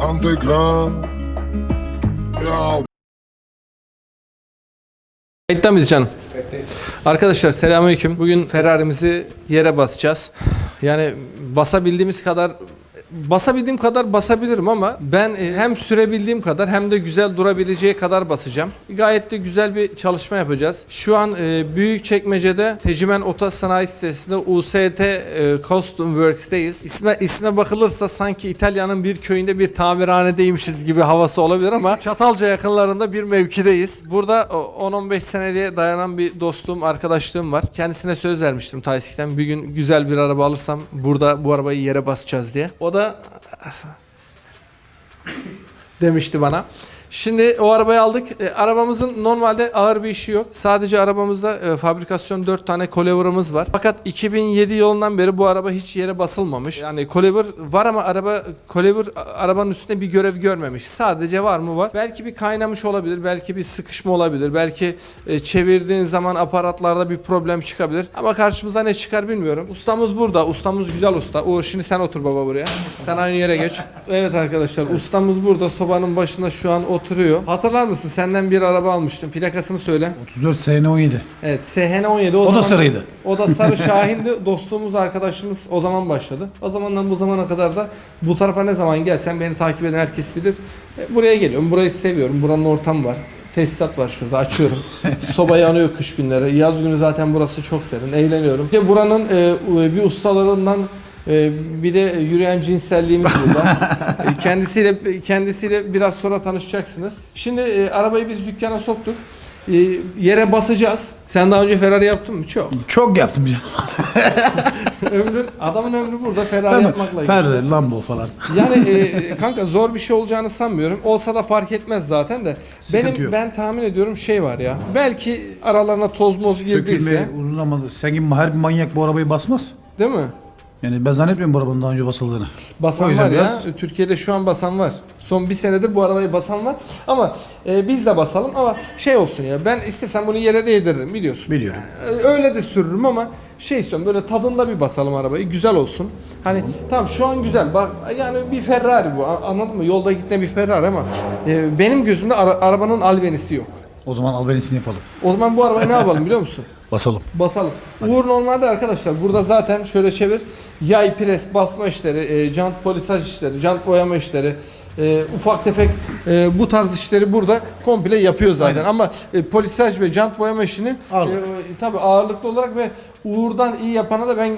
underground. Ya Kayıtta mıyız canım? Arkadaşlar selamünaleyküm. Bugün Ferrari'mizi yere basacağız. Yani basabildiğimiz kadar basabildiğim kadar basabilirim ama ben e, hem sürebildiğim kadar hem de güzel durabileceği kadar basacağım. Gayet de güzel bir çalışma yapacağız. Şu an e, Büyükçekmece'de Tecimen Ota Sanayi Sitesi'nde UST e, Custom Works'teyiz. İsme, isme bakılırsa sanki İtalya'nın bir köyünde bir tamirhanedeymişiz gibi havası olabilir ama Çatalca yakınlarında bir mevkideyiz. Burada o, 10-15 seneliğe dayanan bir dostluğum, arkadaşlığım var. Kendisine söz vermiştim Taysik'ten. Bir gün güzel bir araba alırsam burada bu arabayı yere basacağız diye. O da demişti bana. Şimdi o arabayı aldık. E, arabamızın normalde ağır bir işi yok. Sadece arabamızda e, fabrikasyon 4 tane coilover'ımız var. Fakat 2007 yılından beri bu araba hiç yere basılmamış. Yani coilover var ama araba a- arabanın üstünde bir görev görmemiş. Sadece var mı var. Belki bir kaynamış olabilir. Belki bir sıkışma olabilir. Belki e, çevirdiğin zaman aparatlarda bir problem çıkabilir. Ama karşımıza ne çıkar bilmiyorum. Ustamız burada. Ustamız güzel usta. Uğur şimdi sen otur baba buraya. Sen aynı yere geç. Evet arkadaşlar ustamız burada sobanın başında şu an oturuyor. Hatırlar mısın? Senden bir araba almıştım. Plakasını söyle. 34 sene 17. Evet SHN 17 o, da zaman- sarıydı. O da sarı Şahin'di. Dostluğumuz arkadaşımız o zaman başladı. O zamandan bu zamana kadar da bu tarafa ne zaman gelsen beni takip eden herkes bilir. E, Buraya geliyorum. Burayı seviyorum. Buranın ortamı var. Tesisat var şurada açıyorum. Soba yanıyor kış günleri. Yaz günü zaten burası çok serin. Eğleniyorum. De buranın e, bir ustalarından e, bir de yürüyen cinselliğimiz burada. E, kendisiyle kendisiyle biraz sonra tanışacaksınız. Şimdi e, arabayı biz dükkana soktuk. E, yere basacağız. Sen daha önce Ferrari yaptın mı? Çok. Çok yaptım canım. Ömrün, adamın ömrü burada Ferrari yapmakla geçti. Ferrari, Lambo falan. Yani e, kanka zor bir şey olacağını sanmıyorum. Olsa da fark etmez zaten de. Benim yok. ben tahmin ediyorum şey var ya. Belki aralarına toz moz girdiyse, Sökülme uzun zamandır. Sen gibi her bir manyak bu arabayı basmaz. değil mi? Yani ben zannetmiyorum bu arabanın daha önce basıldığını. O Basan yüzden var ya. biraz- Türkiye'de şu an basan var. Son bir senedir bu arabayı basan var. Ama e, biz de basalım ama şey olsun ya. Ben istesem bunu yere değdiririm biliyorsun. Biliyorum. E, Öyle de sürürüm ama şey istiyorum böyle tadında bir basalım arabayı. Güzel olsun. Hani tamam şu an güzel. Bak yani bir Ferrari bu. a- Anladın mı? Yolda gitme bir Ferrari ama e, benim gözümde ara- arabanın albenisi yok. O zaman albenisini yapalım. O zaman bu arabayı ne yapalım biliyor musun? Basalım. Basalım. Uğur normalde arkadaşlar burada zaten şöyle çevir. Yay pres basma işleri, e, jant polisaj işleri, jant boyama işleri, e, ufak tefek e, bu tarz işleri burada komple yapıyor zaten. Aynen. Ama e, polisaj ve jant boyama işini Ağırlık. e, tabii ağırlıklı olarak ve Uğur'dan iyi yapana da ben e,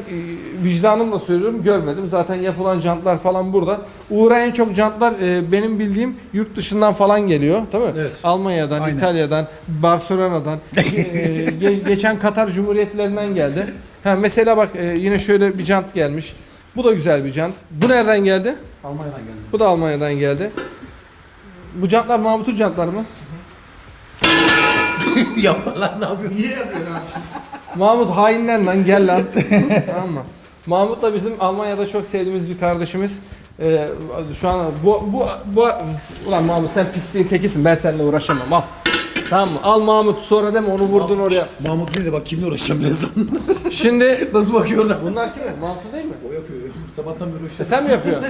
vicdanımla söylüyorum görmedim. Zaten yapılan jantlar falan burada. Uğur'a en çok jantlar e, benim bildiğim yurt dışından falan geliyor. Değil mi? Evet. Almanya'dan, Aynen. İtalya'dan, Barcelona'dan, e, ge- geçen Katar Cumhuriyetlerinden geldi. Ha mesela bak e, yine şöyle bir jant gelmiş. Bu da güzel bir jant. Bu nereden geldi? Almanya'dan geldim. Bu da Almanya'dan geldi. Bu jantlar Mahmut'un jantlar mı? Yapma lan ne yapıyorsun? Niye yapıyorsun abi Mahmut hainden lan gel lan. tamam mı? Mahmut da bizim Almanya'da çok sevdiğimiz bir kardeşimiz. Ee, şu an bu, bu, bu, ulan Mahmut sen pisliğin tekisin ben seninle uğraşamam al. Tamam mı? Al Mahmut sonra deme onu vurdun oraya. Mahmut değil de bak kimle uğraşacağım birazdan. Şimdi Nasıl bakıyor orada? bunlar kim? Mahmut değil mi? O yapıyor. Sabahtan beri E uğraşıyor. sen mi yapıyorsun?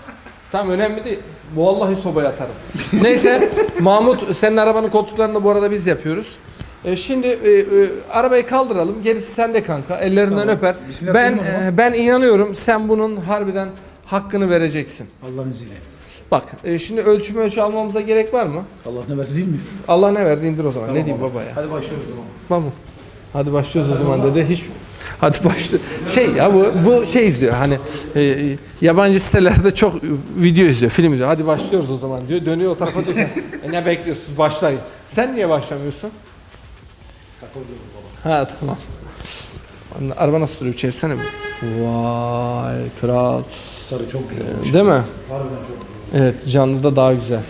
tamam önemli değil. Vallahi sobaya atarım. Neyse Mahmut senin arabanın koltuklarını bu arada biz yapıyoruz. E, şimdi e, e, arabayı kaldıralım. Gerisi sende kanka. Ellerinden öper. Bismillah Ben diyelim o zaman. e, ben inanıyorum sen bunun harbiden hakkını vereceksin. Allah'ın izniyle. Bak e, şimdi ölçüm ölçü almamıza gerek var mı? Allah ne verdi değil mi? Allah ne verdi indir o zaman. ne diyeyim baba ya? Hadi başlıyoruz o zaman. Tamam. Hadi başlıyoruz o zaman dedi. Hiç Hadi başla. Şey ya bu bu şey izliyor. Hani e, e, yabancı sitelerde çok video izliyor, film izliyor. Hadi başlıyoruz o zaman diyor. Dönüyor o tarafa diyor. ki, e, ne bekliyorsunuz? Başlayın. Sen niye başlamıyorsun? Ha tamam. Araba nasıl duruyor? Çevirsene bir. Vay kral. Sarı çok güzel. Değil mi? Harbiden çok güzel. Evet canlı da daha güzel.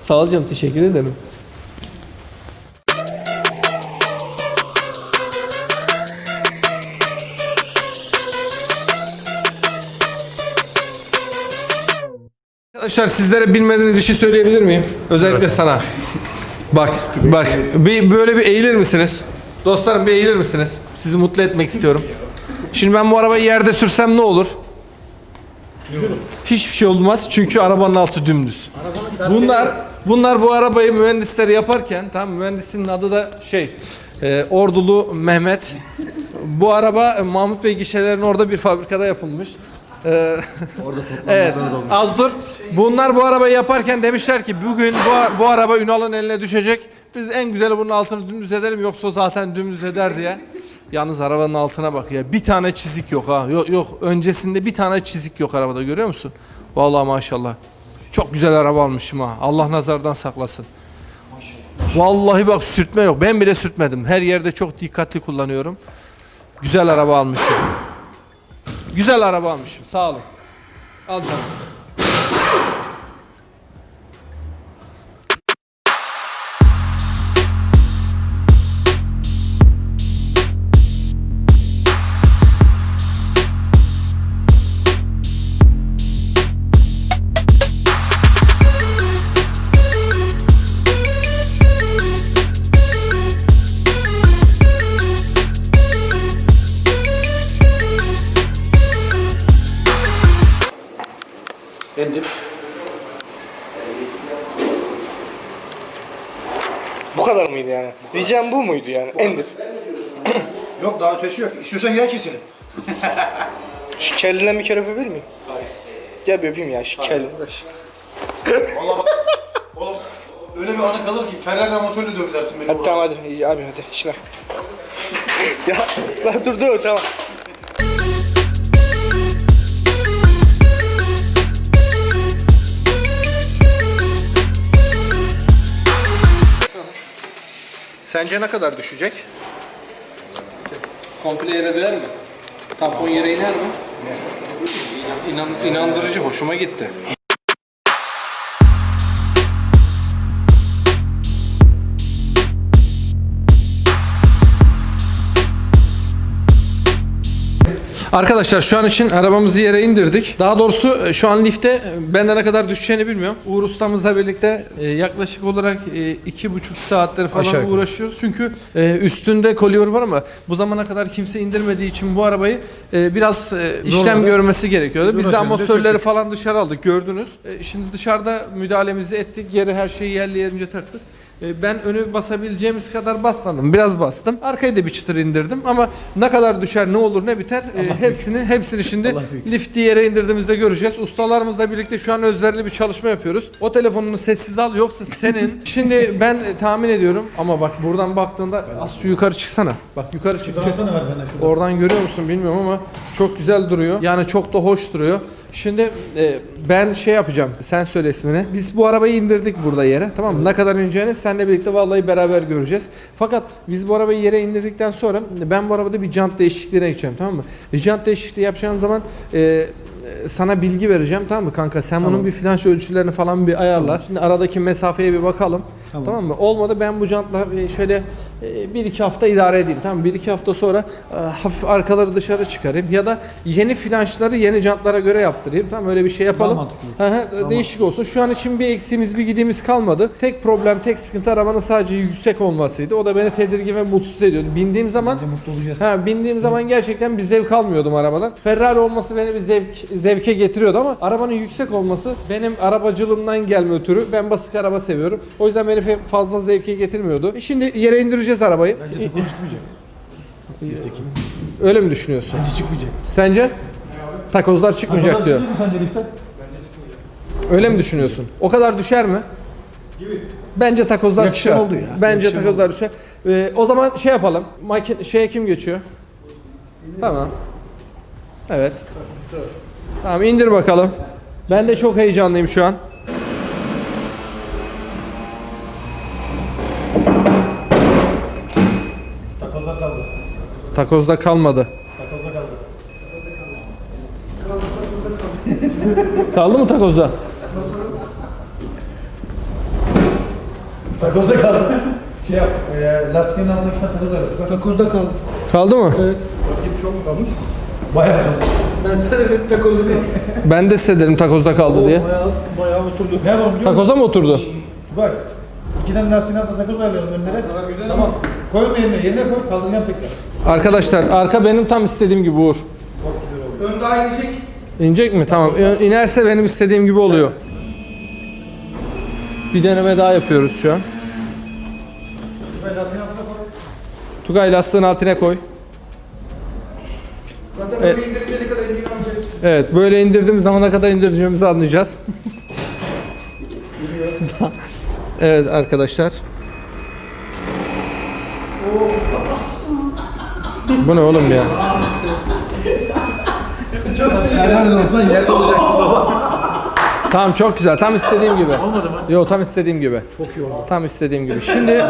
Sağ ol canım teşekkür ederim. Arkadaşlar sizlere bilmediğiniz bir şey söyleyebilir miyim? Özellikle sana. Bak, bak. Bir böyle bir eğilir misiniz? Dostlarım bir eğilir misiniz? Sizi mutlu etmek istiyorum. Şimdi ben bu arabayı yerde sürsem ne olur? Hiçbir şey olmaz çünkü arabanın altı dümdüz. Bunlar bunlar bu arabayı mühendisleri yaparken tam mühendisinin adı da şey e, Ordulu Mehmet. Bu araba e, Mahmut Bey gişelerin orada bir fabrikada yapılmış. E, Orada evet. olmuş. Az dur. Bunlar bu arabayı yaparken demişler ki bugün bu, bu araba Ünal'ın eline düşecek. Biz en güzeli bunun altını dümdüz edelim yoksa zaten dümdüz eder diye. Yalnız arabanın altına bak ya. Bir tane çizik yok ha. Yok yok. Öncesinde bir tane çizik yok arabada görüyor musun? Vallahi maşallah. Çok güzel araba almışım ha. Allah nazardan saklasın. Vallahi bak sürtme yok. Ben bile sürtmedim. Her yerde çok dikkatli kullanıyorum. Güzel araba almışım. Güzel araba almışım. Sağ olun. Al canım. Diyeceğim bu muydu yani? Endir. Yok daha ötesi yok. İstiyorsan yer keselim. Şu kellinden bir kere öpebilir miyim? Hayır. Gel bir öpeyim ya şu kellinden. Valla bak. Oğlum öyle bir anı kalır ki Ferrari Ramos'uyla dövdersin beni. Hadi tamam hadi İyi, abi hadi işine. ya lan dur dur tamam. Sence ne kadar düşecek? Komple yere değer mi? Tampon yere iner mi? İnan, inandırıcı, hoşuma gitti. Arkadaşlar şu an için arabamızı yere indirdik. Daha doğrusu e, şu an lifte e, benden ne kadar düşeceğini bilmiyorum. Uğur ustamızla birlikte e, yaklaşık olarak iki buçuk saattir falan Aşağı uğraşıyoruz. Çünkü üstünde kolyor var ama bu zamana kadar kimse indirmediği için bu arabayı biraz işlem Zorladı. görmesi gerekiyordu. Biz de amortisörleri falan dışarı aldık gördünüz. Şimdi dışarıda müdahalemizi ettik. Geri her şeyi yerli yerince taktık. E, Ben önü basabileceğimiz kadar basmadım. Biraz bastım. Arkayı da bir çıtır indirdim ama ne kadar düşer, ne olur, ne biter e, hepsini hepsini şimdi Allah büyük. lifti yere indirdiğimizde göreceğiz. Ustalarımızla birlikte şu an özverili bir çalışma yapıyoruz. O telefonunu sessiz al yoksa senin. şimdi ben e, tahmin ediyorum ama bak buradan baktığında az şu yukarı çıksana. Bak yukarı çık. Oradan görüyor musun bilmiyorum ama çok güzel duruyor. Yani çok da hoş duruyor. Şimdi e, ben şey yapacağım. Sen söyle ismini. Biz bu arabayı indirdik burada yere. Tamam mı? Ne kadar ineceğini seninle birlikte vallahi beraber göreceğiz. Fakat biz bu arabayı yere indirdikten sonra ben bu arabada bir jant değişikliğine gideceğim tamam mı? E, jant değişikliği yapacağın zaman e, sana bilgi vereceğim tamam mı kanka? Sen bunun bir flanş ölçülerini falan bir ayarla. Şimdi aradaki mesafeye bir bakalım. Tamam. Tamam. mı? Olmadı ben bu jantla e, şöyle bir iki hafta idare edeyim. Tamam? Bir iki hafta sonra e, hafif arkaları dışarı çıkarayım ya da yeni flanşları yeni jantlara göre yaptırayım. Tamam öyle bir şey yapalım. mantıklı. Hı hı, Değişik olsun. Şu an için bir eksiğimiz bir gidiğimiz kalmadı. Tek problem, tek sıkıntı arabanın sadece yüksek olmasıydı. O da beni tedirgin ve mutsuz ediyordu. Bindiğim zaman Bence mutlu olacağız. Ha, bindiğim zaman gerçekten bir zevk almıyordum arabadan. Ferrari olması beni bir zevk zevke getiriyordu ama arabanın yüksek olması benim arabacılığımdan gelme ötürü. Ben basık araba seviyorum. O yüzden beni fazla zevke getirmiyordu. E Şimdi yere indireceğiz arabayı. Bence takım çıkmayacak. Lifteki. Öyle mi düşünüyorsun? Bence çıkmayacak. Sence? Takozlar çıkmayacak Arkadan diyor. çıkıyor mu sence liften? Öyle mi düşünüyorsun? O kadar düşer mi? Bence takozlar Yakışan düşer. oldu ya. Bence Yakışan takozlar düşer. Ee, o zaman şey yapalım. Makin şeye kim geçiyor? Tamam. Evet. Tamam indir bakalım. Ben de çok heyecanlıyım şu an. Takozda kalmadı. Takozlar kaldı. Kaldı mı takozda? Takozda kaldı. Şey yap, e, lastiğin tane takoz var. Takozda kaldı. Kaldı mı? Evet. Bakayım çok mu kalmış? Bayağı kalmış. Ben sana dedim takozda kaldı. Ben de size dedim takozda kaldı diye. Bayağı, bayağı oturdu. Ne yapalım biliyor musun? Takoza mı oturdu? Bak. İki tane lastiğin altına takoz ayarlayalım önlere. Tamam. Koy onu yerine, yerine koy. Kaldıracağım tekrar. Arkadaşlar arka benim tam istediğim gibi Uğur. Ön daha inecek. İnecek mi? Tamam. İ- İnerse benim istediğim gibi oluyor. Bir deneme daha yapıyoruz şu an. Tugay lastiğin altına koy. Evet. Evet, böyle indirdiğimiz zaman ne kadar indireceğimizi anlayacağız. evet arkadaşlar. Bu ne oğlum ya? Nerede olsan yerde olacaksın baba. Tamam çok güzel. Tam istediğim gibi. Olmadı mı? Yok tam istediğim gibi. Çok iyi oldu. Tam istediğim gibi. Şimdi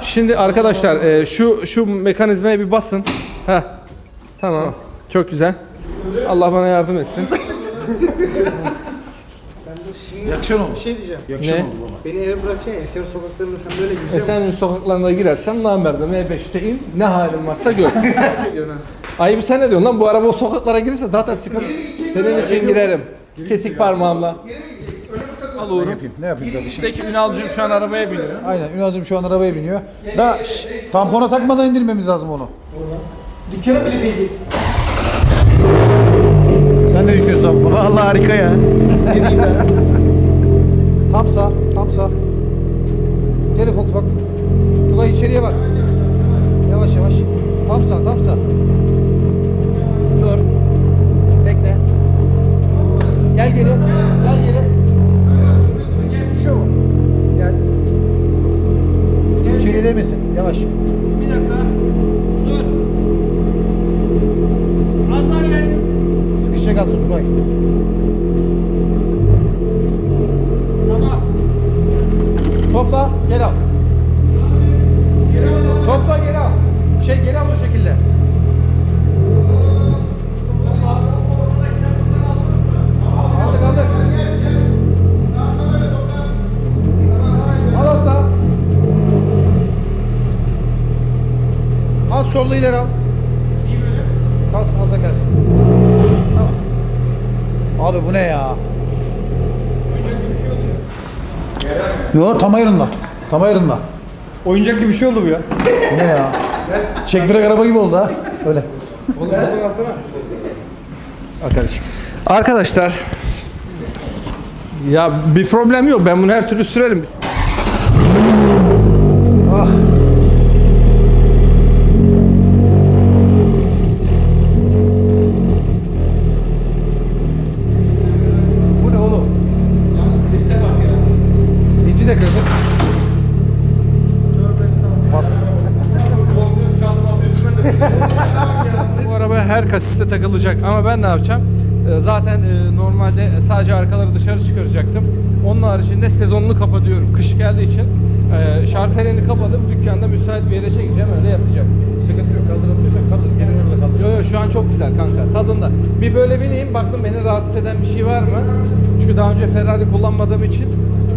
şimdi arkadaşlar e, şu şu mekanizmaya bir basın. Heh. Tamam. Çok güzel. Allah bana yardım etsin. Yakışan olmuş. Bir şey diyeceğim. Yakışan Ne? oldu baba. Beni eve bırakacaksın ya. Eser sokaklarında sen böyle E gideceksin. sen sokaklarına girersen namerdim E5'te in ne halin varsa gör. Ayıbı sen ne diyorsun lan bu araba o sokaklara girirse zaten sıkıntı. Senin için girerim. Kesik parmağımla. Al Uğur'um. Ne yapayım kardeşim? Peki Ünal'cığım şu an arabaya biniyor. Aynen Ünal'cığım şu an arabaya biniyor. Da şş, tampona takmadan indirmemiz lazım onu. Dükkana bile değil. Sen ne düşünüyorsun abi buna? Vallahi harika ya. Tam sağ, tam sağ. Gel ufak ufak. Tugay içeriye bak. Yavaş yavaş. Tam sağ, tam sağ. Dur. Bekle. Gel geri. Gel geri. Şu mu? Gel. İçeriye değmesin. Yavaş. Bir dakika. Yo tam ayarında. Tam ayarında. Oyuncak gibi bir şey oldu bu ya. Bu ne ya? Çektirek araba gibi oldu ha. Öyle. Arkadaşlar ya bir problem yok. Ben bunu her türlü sürerim biz. Bu ne oğlum? Lifti de kırdık. Bas. Bu araba her kasiste takılacak ama ben ne yapacağım? Ee, Zaten e, normalde sadece arkaları dışarı çıkaracaktım. Onun haricinde sezonunu kapatıyorum. Kış geldiği için e, şartelini kapatıp dükkanda müsait bir yere çekeceğim öyle yapacak. Sıkıntı yok. Kaldırabiliyorsan kaldır. Gelir orada kaldır. Yo yo şu an çok güzel kanka tadında. Bir böyle bineyim baktım beni rahatsız eden bir şey var mı? Çünkü daha önce Ferrari kullanmadığım için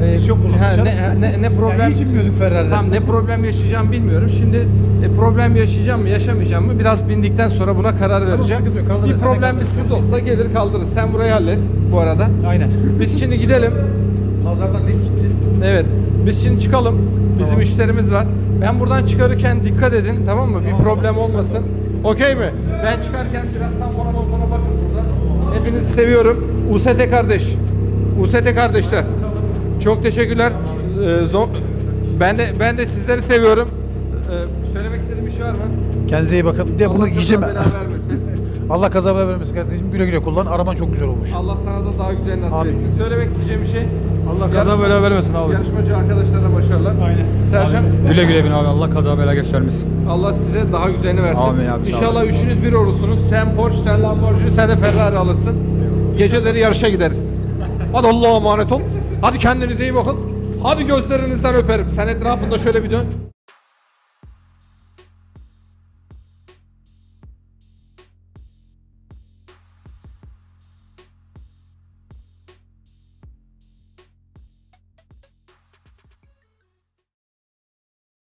e, Hiç yok ne, ne, ne problem Yani hiç inmiyorduk Ferrari'den. Tamam ne problem yaşayacağım bilmiyorum. Şimdi e, problem yaşayacağım mı yaşamayacağım mı biraz bindikten sonra buna karar vereceğim. sıkıntı yok, kaldırırız, bir sen de problem bir kaldırırız. sıkıntı olsa gelir kaldırırız. Sen burayı hallet bu arada. Aynen. Biz şimdi gidelim. Pazardan lift gitti. Evet. Biz şimdi çıkalım. Bizim işlerimiz var. Ben buradan çıkarırken dikkat edin tamam mı? Bir problem olmasın. Okey mi? Ben çıkarken biraz tampona montona bakın burada. Hepinizi seviyorum. UST kardeş. UST kardeşler. Çok teşekkürler. Ee, ben de ben de sizleri seviyorum. Ee, söylemek istediğim bir şey var mı? Kendinize iyi bakın. Bir de bunu Allah yiyeceğim. kaza bela vermesin. Allah kaza bela vermesin kardeşim. Güle güle kullan. Araban çok güzel olmuş. Allah sana da daha güzel nasip Amin. etsin. Söylemek isteyeceğim bir şey. Allah kaza bela vermesin abi. Yarışmacı arkadaşlara başarılar. Aynen. Sercan. Güle güle bin abi. Allah kaza bela göstermesin. Allah size daha güzelini versin. Amin abi, İnşallah üçünüz bir olursunuz. Sen Porsche, sen Lamborghini, sen de Ferrari alırsın. Geceleri yarışa gideriz. Hadi Allah'a emanet ol. Hadi kendinize iyi bakın. Hadi gözlerinizden öperim. Sen etrafında şöyle bir dön.